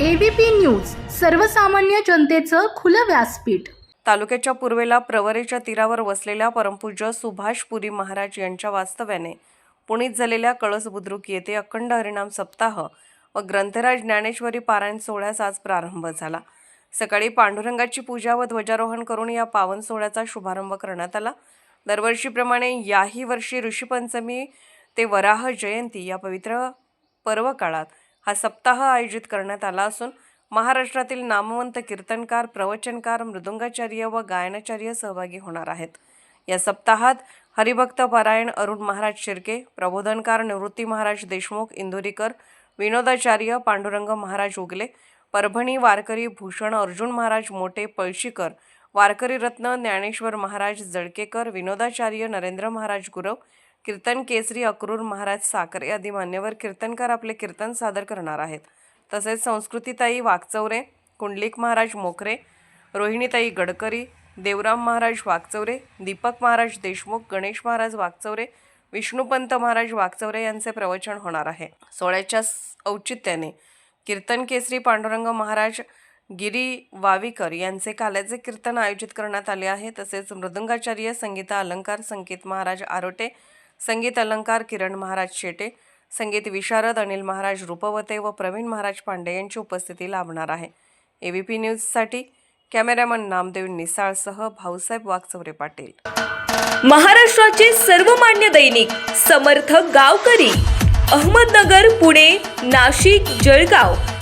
ABP news सर्वसामान्य जनतेचं खुलं व्यासपीठ. तालुक्याच्या पूर्वेला प्रवरेच्या तीरावर वसलेल्या परमपूज्य सुभाष पुरी महाराज यांच्या वास्तव्याने पुणीत झालेल्या कळस बुद्रुक येथे अखंड हरिनाम सप्ताह व ग्रंथराज ज्ञानेश्वरी पारायण सोहळ्यास आज प्रारंभ झाला. सकाळी पांडुरंगाची पूजा व ध्वजारोहण करून या पावन सोहळ्याचा शुभारंभ करण्यात आला. दरवर्षीप्रमाणे याही वर्षी ऋषीपंचमी ते वराह जयंती या पवित्र पर्व काळात हा सप्ताह आयोजित करण्यात आला असून महाराष्ट्रातील नामवंत कीर्तनकार प्रवचनकार मृदुंगाचार्य व गायनाचार्य सहभागी होणार आहेत. या सप्ताहात हरिभक्त पारायण अरुण महाराज शिर्के प्रबोधनकार निवृत्ती महाराज देशमुख इंदुरीकर विनोदाचार्य पांडुरंग महाराज उगले परभणी वारकरी भूषण अर्जुन महाराज मोठे पळशीकर वारकरी रत्न ज्ञानेश्वर महाराज जळकेकर विनोदाचार्य नरेंद्र महाराज गुरव कीर्तन केसरी अक्रूर महाराज साखरे आदी मान्यवर कीर्तनकार आपले कीर्तन सादर करणार आहेत. तसेच संस्कृतीताई वाघचौरे कुंडलिक महाराज मोखरे रोहिणीताई गडकरी देवराम महाराज वाघचौरे दीपक महाराज देशमुख गणेश महाराज वाघचौरे विष्णुपंत महाराज वाघचौरे यांचे प्रवचन होणार आहे. सोहळ्याच्या औचित्याने कीर्तन केसरी पांडुरंग महाराज गिरी वावीकर यांचे काल्याचे कीर्तन आयोजित करण्यात आले आहे. तसेच मृदुंगाचार्य संगीता अलंकार संकेत महाराज आरोटे संगीत अलंकार किरण महाराज शेटे संगीत विशारद अनिल महाराज रूपवते व प्रवीण महाराज पांडे यांची उपस्थिती लाभणार आहे. ए वी पी न्यूजसाठी कॅमेरामन नामदेव निसाळसह भाऊसाहेब वाघचौरे पाटील. महाराष्ट्राचे सर्वमान्य दैनिक समर्थ गावकरी अहमदनगर पुणे नाशिक जळगाव.